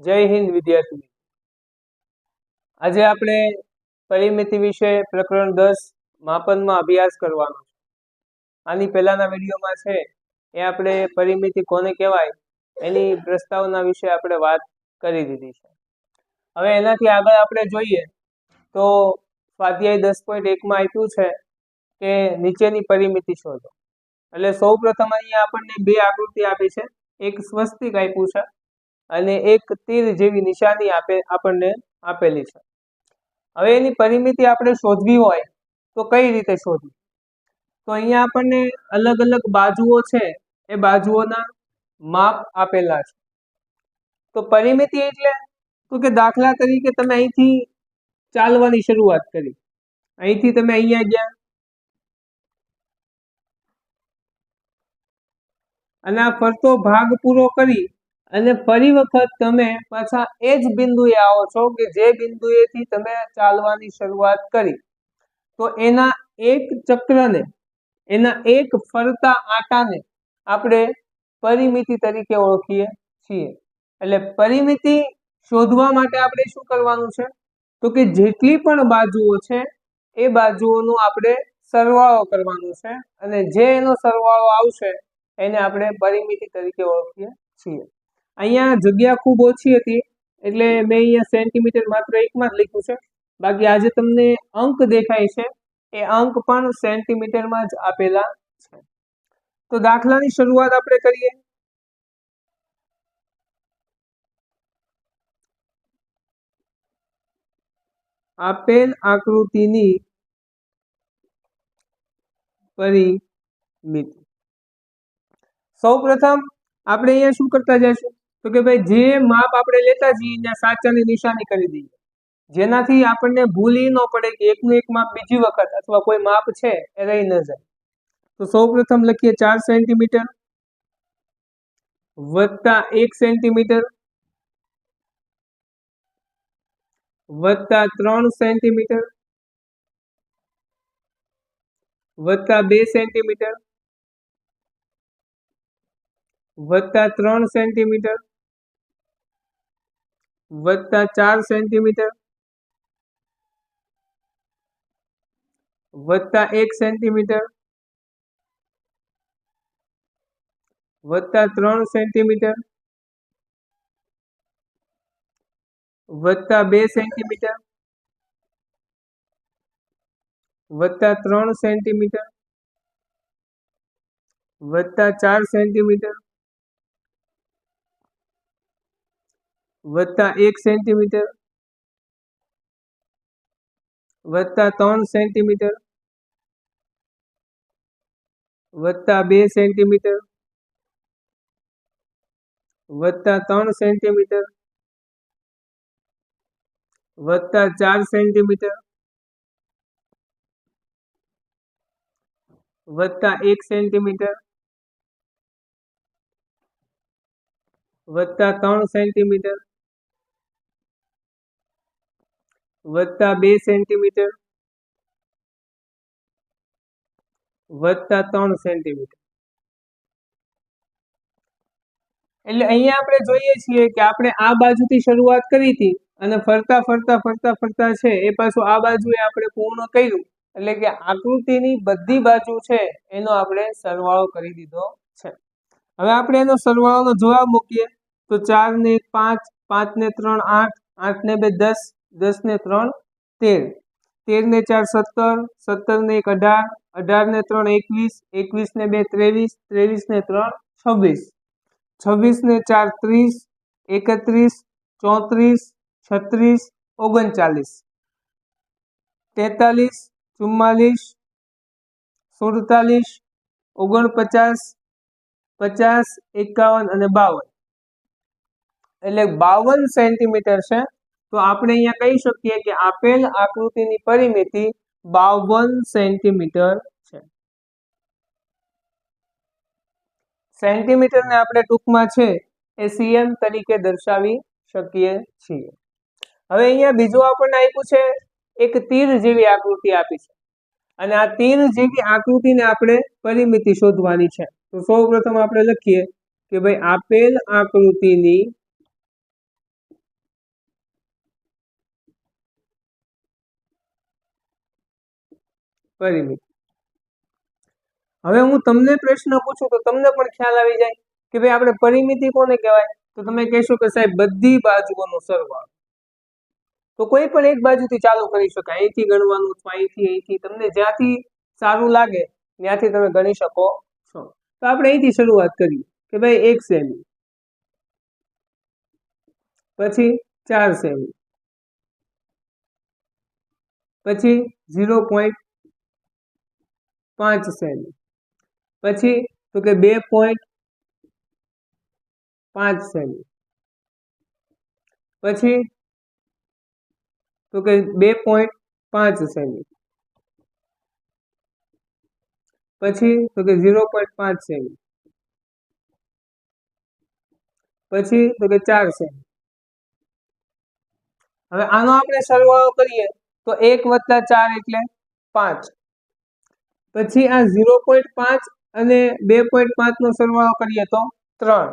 જય હિન્દ વિદ્યાર્થી આજે આપણે પરિમિતિ વિશે પ્રકરણ દસ માપનમાં અભ્યાસ કરવાનો છે. આની પહેલાના વિડીયોમાં છે, એ આપણે પરિમિતિ કોને કહેવાય, એની પ્રસ્તાવના વિશે આપણે વાત કરી દીધી છે. હવે એનાથી આગળ આપણે જોઈએ, તો સ્વાધ્યાય દસ પોઈન્ટ એકમાં આપ્યું છે કે નીચેની પરિમિતિ શોધો. એટલે સૌ પ્રથમ અહીંયા આપણને બે આકૃતિ આપી છે. એક સ્વસ્તિક આપ્યું છે અને એક તીર જેવી નિશાની આપે, આપણને આપેલી છે. હવે એની પરિમિતિ આપણે શોધવી હોય, તો કઈ રીતે શોધવી? તો અહીંયા આપણને અલગ અલગ બાજુઓ છે, એ બાજુઓના માપ આપેલા છે. તો પરિમિતિ એટલે, તો કે દાખલા તરીકે તમે અહીંથી ચાલવાની શરૂઆત કરી. અહીંથી તમે અહીંયા ગયા. અને આ ફરતો ભાગ પૂરો કરી અને ફરી વખત તમે પાછા એ જ બિંદુએ આવો છો કે જે બિંદુએથી તમે ચાલવાની શરૂઆત કરી. તો એના એક ચક્રને, એના એક ફરતા આટાને આપણે પરિમિતિ તરીકે ઓળખીએ છીએ. એટલે પરિમિતિ શોધવા માટે આપણે શું કરવાનું છે? તો કે જેટલી પણ બાજુઓ છે, એ બાજુઓનો આપણે સરવાળો કરવાનો છે અને જે એનો સરવાળો આવશે, એને આપણે પરિમિતિ તરીકે ઓળખીએ છીએ. અહીંયા જગ્યા ખૂબ ઓછી હતી, એટલે મેં અહીંયા સેન્ટીમીટર માત્ર એકમાં જ લખ્યું છે. બાકી આજે તમને અંક દેખાય છે, એ અંક પણ સેન્ટીમીટરમાં જ આપેલા છે. તો દાખલાની શરૂઆત આપણે કરીએ. આપેલ આકૃતિની પરિમિતિ. સૌ પ્રથમ આપણે અહીંયા શું કરતા જઈશું? તો કે ભાઈ જે માપ આપણે લેતા જઈએ ત્યાં સાચાની નિશાની કરી દઈએ. જેનાથી આપણને ભૂલી ન પડે કે એકનું એક માપ બીજી વખત અથવા કોઈ માપ છે એ રહી ન જાય. તો સૌ પ્રથમ લખીએ ચાર સેન્ટીમીટર વત્તા એક સેન્ટીમીટર વત્તા ત્રણ સેન્ટીમીટર વત્તા બે સેન્ટીમીટર વત્તા ત્રણ સેન્ટીમીટર વત્તા ચાર સેન્ટીમીટર. વત્તા એક સેન્ટીમીટર. વત્તા ત્રણ સેન્ટીમીટર. વત્તા બે સેન્ટીમીટર. વત્તા ત્રણ સેન્ટીમીટર. વત્તા ચાર સેન્ટીમીટર. વત્તા એક સેન્ટીમીટર, વત્તા ત્રણ સેન્ટીમીટર, વત્તા બે સેન્ટીમીટર, વત્તા ત્રણ સેન્ટીમીટર, વત્તા ચાર સેન્ટીમીટર, વત્તા એક સેન્ટીમીટર, વત્તા ત્રણ સેન્ટીમીટર વત્તા બે સેન્ટીમીટર. વત્તા ત્રણ સેન્ટીમીટર. એટલે અહીંયા આપણે જોઈએ છીએ કે આપણે આ બાજુથી શરૂઆત કરી હતી અને ફરતા ફરતા ફરતા ફરતા છે એ પાછું આ બાજુએ આપણે પૂર્ણ કર્યું. એટલે કે આકૃતિની બધી બાજુ છે એનો આપણે સરવાળો કરી દીધો છે. હવે આપણે એનો સરવાળોનો જવાબ મૂકીએ. તો ચાર ને પાંચ પાંચ ને ત્રણ આઠ આઠ ને બે દસ દસ ને ત્રણ, તેર. તેર ને ચાર, સત્તર. સત્તર ને એક, અઢાર. અઢાર ને ત્રણ, એકવીસ. એકવીસ ને બે, ત્રેવીસ. ત્રેવીસ ને ત્રણ, છવ્વીસ. છવ્વીસ ને ચાર, ત્રીસ. એકત્રીસ, ચોત્રીસ, છત્રીસ, ઓગણચાલીસ. તેતાલીસ, ચુમ્માલીસ. સુડતાલીસ, ઓગણપચાસ, પચાસ, એકાવન અને બાવન. એટલે બાવન સેન્ટીમીટર છે તો આપણે અહીંયા કહી શકીએ કે આપેલ આકૃતિની પરિમિતિ બાવન સેન્ટીમીટર છે. સેન્ટીમીટરને આપણે ટૂંકમાં છે એ સીએમ તરીકે દર્શાવી શકીએ છીએ. હવે અહીંયા બીજું આપણને આપ્યું છે એક તીર જેવી આકૃતિ આપી છે. અને આ તીર જેવી આકૃતિને આપણે પરિમિતિ શોધવાની છે. તો સૌ આપણે લખીએ કે ભાઈ આપેલ આકૃતિની પરિમિતિ હવે હું તમને પ્રશ્ન પૂછું તો તમને પણ ખ્યાલ આવી જાય કે ભાઈ આપણે પરિમિતિ કોને કહેવાય? તો તમે કહેશો કે સાહેબ બધી બાજુઓનો સરવાળો. તો કોઈ પણ એક બાજુથી ચાલુ કરી શકાય. અહીંથી ગણવાનું અથવા અહીંથી અહીંથી તમને જ્યાંથી સારું લાગે ત્યાંથી તમે ગણી શકો છો. તો આપણે અહીંથી શરૂઆત કરીએ કે ભાઈ એક સેમી પછી ચાર સેમી પછી ઝીરો પોઈન્ટ પાંચ સેમી પછી તો કે બે પોઈન્ટ પાંચ સેમી પછી તો કે બે પોઈન્ટ પાંચ સેમી પછી તો કે ઝીરો પોઈન્ટ પાંચ સેમી પછી તો કે ચાર સેમી હવે આનો આપણે સરવાળો કરીએ તો એક વત્તા ચાર એટલે પાંચ. પછી આ ઝીરો પોઈન્ટ પાંચ અને બે પોઈન્ટ પાંચ નો સરવાળો કરીએ તો ત્રણ.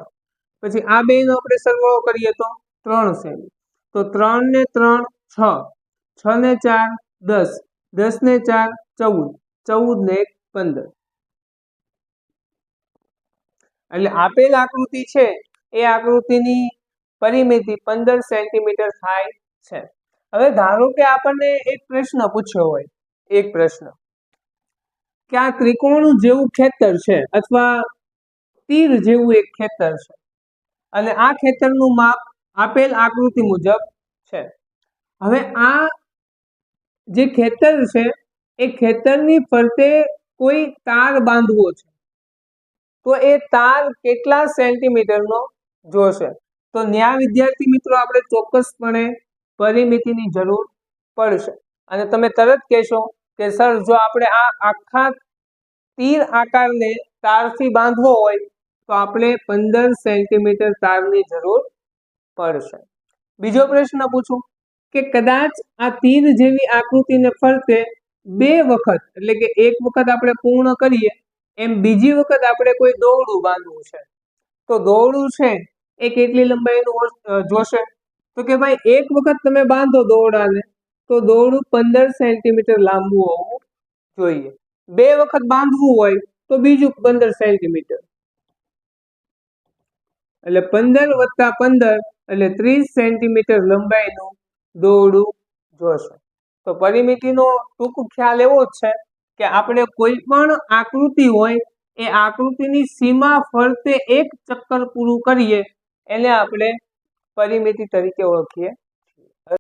પછી આ બે નો આપણે સરવાળો કરીએ તો ત્રણ સેમી તો ત્રણ ને ત્રણ છ. છ ને ચાર દસ. દસ ને ચાર ચૌદ. ચૌદ ને એક પંદર. એટલે આપેલ આકૃતિ છે એ આકૃતિની પરિમિતિ પંદર સેન્ટીમીટર થાય છે. હવે ધારો કે આપણને એક પ્રશ્ન પૂછ્યો હોય. એક પ્રશ્ન. કે આ ત્રિકોણ જેવું ખેતર છે અથવા તીર જેવું એક ખેતર છે. અને આ ખેતરનું માપ આપેલ આકૃતિ મુજબ છે. હવે આ જે ખેતર છે, એ ખેતરની ફરતે કોઈ તાર બાંધવો છે. તો એ તાર કેટલા સેન્ટીમીટરનો જોશે? તો ન્યા વિદ્યાર્થી મિત્રો, આપણે ચોક્કસપણે પરિમિતિની જરૂર પડશે. અને તમે તરત કહેશો કે સર, જો આપણે આ આખા તીર આકારને તારથી બાંધવો હોય, તો આપણે પંદર સેન્ટીમીટર તારની જરૂર પડશે. બીજો પ્રશ્ન પૂછું કે કદાચ આ તીર જેવી આકૃતિને ફરતે બે વખત, એટલે કે એક વખત આપણે પૂર્ણ કરીએ, એમ બીજી વખત આપણે કોઈ દોરડું બાંધવું છે? તો દોરડું છે એ કેટલી લંબાઈનું જોશે? તો કે ભાઈ, એક વખત તમે બાંધો દોરડાને તો દોરડું પંદર સેન્ટીમીટર લાંબુ હોવું જોઈએ. બે વખત બાંધવું હોય તો બીજું પંદર સેન્ટીમીટર. એટલે પંદર વત્તા પંદર એટલે ત્રીસ સેન્ટીમીટર લંબાઈનું દોરડું જોશે. તો પરિમિતિનો ટૂંક ખ્યાલ એવો જ છે કે આપણે કોઈ પણ આકૃતિ હોય, એ આકૃતિની સીમા ફરતે એક ચક્કર પૂરું કરીએ, એને આપણે પરિમિતિ તરીકે ઓળખીએ.